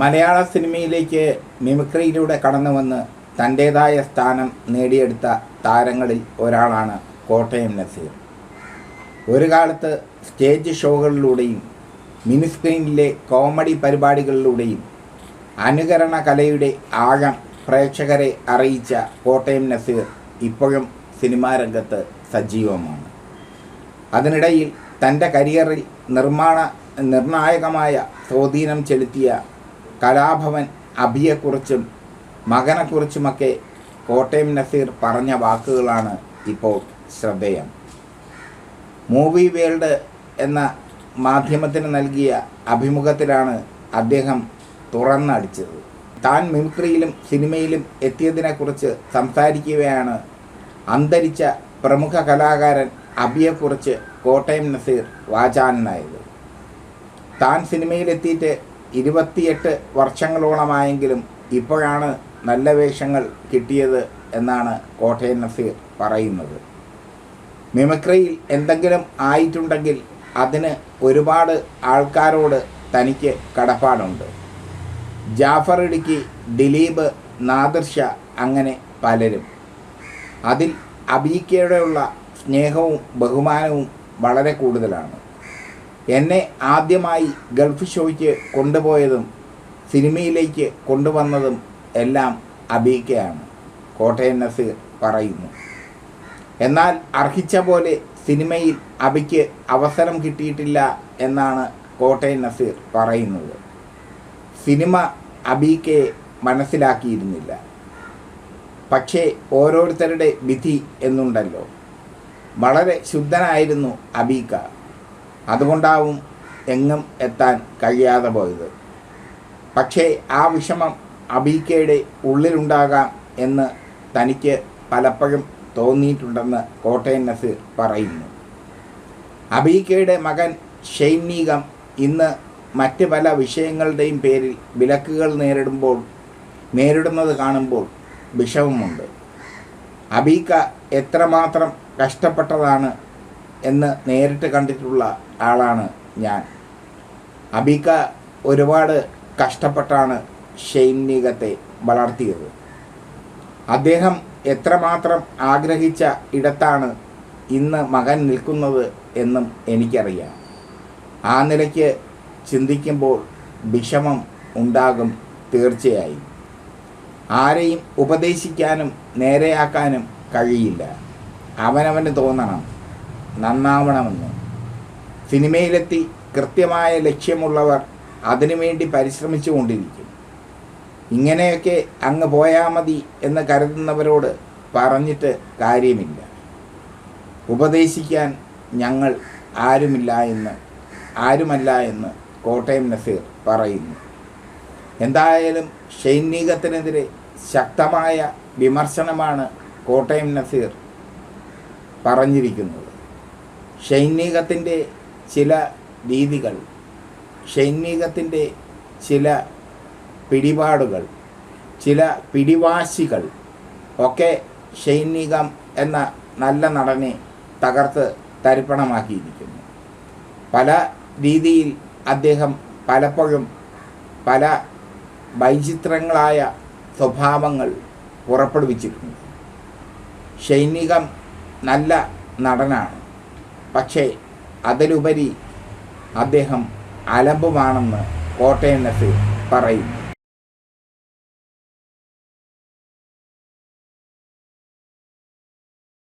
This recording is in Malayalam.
മലയാള സിനിമയിലേക്ക് മിമിക്രിയിലൂടെ കടന്നു വന്ന് തന്റേതായ സ്ഥാനം നേടിയെടുത്ത താരങ്ങളിൽ ഒരാളാണ് കോട്ടയം നസീർ. ഒരു കാലത്ത് സ്റ്റേജ് ഷോകളിലൂടെയും മിനി സ്ക്രീനിലെ കോമഡി പരിപാടികളിലൂടെയും അനുകരണ കലയുടെ ആഴം പ്രേക്ഷകരെ അറിയിച്ച കോട്ടയം നസീർ ഇപ്പോഴും സിനിമാ രംഗത്ത് സജീവമാണ്. അതിനിടയിൽ തന്റെ കരിയറിൽ നിർമ്മാണ നിർണായകമായ സ്വാധീനം ചെലുത്തിയ കലാഭവൻ അബിയെക്കുറിച്ചും മകനെക്കുറിച്ചുമൊക്കെ കോട്ടയം നസീർ പറഞ്ഞ വാക്കുകളാണ് ഇപ്പോൾ ശ്രദ്ധേയം. മൂവി വേൾഡ് എന്ന മാധ്യമത്തിന് നൽകിയ അഭിമുഖത്തിലാണ് അദ്ദേഹം തുറന്നടിച്ചത്. താൻ മിമിക്രിയിലും സിനിമയിലും എത്തിയതിനെക്കുറിച്ച് സംസാരിക്കുകയാണ് അന്തരിച്ച പ്രമുഖ കലാകാരൻ അബിയെക്കുറിച്ച് കോട്ടയം നസീർ വാചാനനായത്. താൻ സിനിമയിലെത്തിയിട്ട് ഇരുപത്തിയെട്ട് വർഷങ്ങളോളമായെങ്കിലും ഇപ്പോഴാണ് നല്ല വേഷങ്ങൾ കിട്ടിയത് എന്നാണ് കോട്ടയം നസീർ പറയുന്നത്. മിമിക്രിയിൽ എന്തെങ്കിലും ആയിട്ടുണ്ടെങ്കിൽ അതിന് ഒരുപാട് ആൾക്കാരോട് തനിക്ക് കടപ്പാടുണ്ട്. ജാഫർ ഇടുക്കി ദിലീപ് നാദിർഷ അങ്ങനെ പലരും. അതിൽ അബീക്കയോടെയുള്ള സ്നേഹവും ബഹുമാനവും വളരെ കൂടുതലാണ്. എന്നെ ആദ്യമായി ഗൾഫ് ഷോയ്ക്ക് കൊണ്ടുപോയതും സിനിമയിലേക്ക് കൊണ്ടുവന്നതും എല്ലാം അബീക്കയാണ് കോട്ടയം നസീർ പറയുന്നു. എന്നാൽ അർഹിച്ച പോലെ സിനിമയിൽ അബിക്ക് അവസരം കിട്ടിയിട്ടില്ല എന്നാണ് കോട്ടയം നസീർ പറയുന്നത്. സിനിമ അബീക്കയെ മനസ്സിലാക്കിയിരുന്നില്ല. പക്ഷേ ഓരോരുത്തരുടെ വിധി എന്നുണ്ടല്ലോ. വളരെ ശുദ്ധനായിരുന്നു അബീക്ക. അതുകൊണ്ടാവും എങ്ങും എത്താൻ കഴിയാതെ പോയത്. പക്ഷേ ആ വിഷമം അബീക്കയുടെ ഉള്ളിലുണ്ടാകാം എന്ന് തനിക്ക് പലപ്പോഴും തോന്നിയിട്ടുണ്ടെന്ന് കോട്ടയം നസീർ പറയുന്നു. അബീക്കയുടെ മകൻ ഷെയ്നീകം ഇന്ന് മറ്റ് പല വിഷയങ്ങളുടെയും പേരിൽ വിലക്കുകൾ നേരിടുമ്പോൾ നേരിടുന്നത് കാണുമ്പോൾ വിഷമമുണ്ട്. അബീക്ക എത്രമാത്രം കഷ്ടപ്പെട്ടതാണ് എന്ന് നേരിട്ട് കണ്ടിട്ടുള്ള ആളാണ് ഞാൻ. അബിക ഒരുപാട് കഷ്ടപ്പെട്ടാണ് ഷൈനികത്തെ വളർത്തിയത്. അദ്ദേഹം എത്രമാത്രം ആഗ്രഹിച്ച ഇടത്താണ് ഇന്ന് മകൻ നിൽക്കുന്നത് എന്നും എനിക്കറിയാം. ആ നിലയ്ക്ക് ചിന്തിക്കുമ്പോൾ വിഷമം ഉണ്ടാകും തീർച്ചയായും. ആരെയും ഉപദേശിക്കാനും നേരെയാക്കാനും കഴിയില്ല. അവനവന് തോന്നണം. നന്നാവണമെന്ന്. സിനിമയിലെത്തി കൃത്യമായ ലക്ഷ്യമുള്ളവർ അതിനുവേണ്ടി പരിശ്രമിച്ചു കൊണ്ടിരിക്കും. ഇങ്ങനെയൊക്കെ അങ്ങ് പോയാൽ മതി എന്ന് കരുതുന്നവരോട് പറഞ്ഞിട്ട് കാര്യമില്ല. ഉപദേശിക്കാൻ ഞങ്ങൾ ആരുമില്ല എന്ന് ആരുമല്ല എന്ന് കോട്ടയം നസീർ പറയുന്നു. എന്തായാലും സൈനികത്തിനെതിരെ ശക്തമായ വിമർശനമാണ് കോട്ടയം നസീർ പറഞ്ഞിരിക്കുന്നത്. സൈനികത്തിന്റെ ചില രീതികൾ സൈനികത്തിന്റെ ചില പിടിപാടുകൾ ചില പിടിവാശികൾ ഒക്കെ സൈനികം എന്ന നല്ല നടനെ തകർത്ത് തരിപ്പണമാക്കിയിരിക്കുന്നു. പല രീതിയിൽ അദ്ദേഹം പലപ്പോഴും പല വൈചിത്രങ്ങളായ സ്വഭാവങ്ങൾ പുറപ്പെടുവിച്ചിട്ടുണ്ട്. സൈനികം നല്ല നടനാണ്. പക്ഷേ അതിലുപരി അദ്ദേഹം അലമ്പുമാണെന്ന് കോട്ടയം നസീർ പറയുന്നു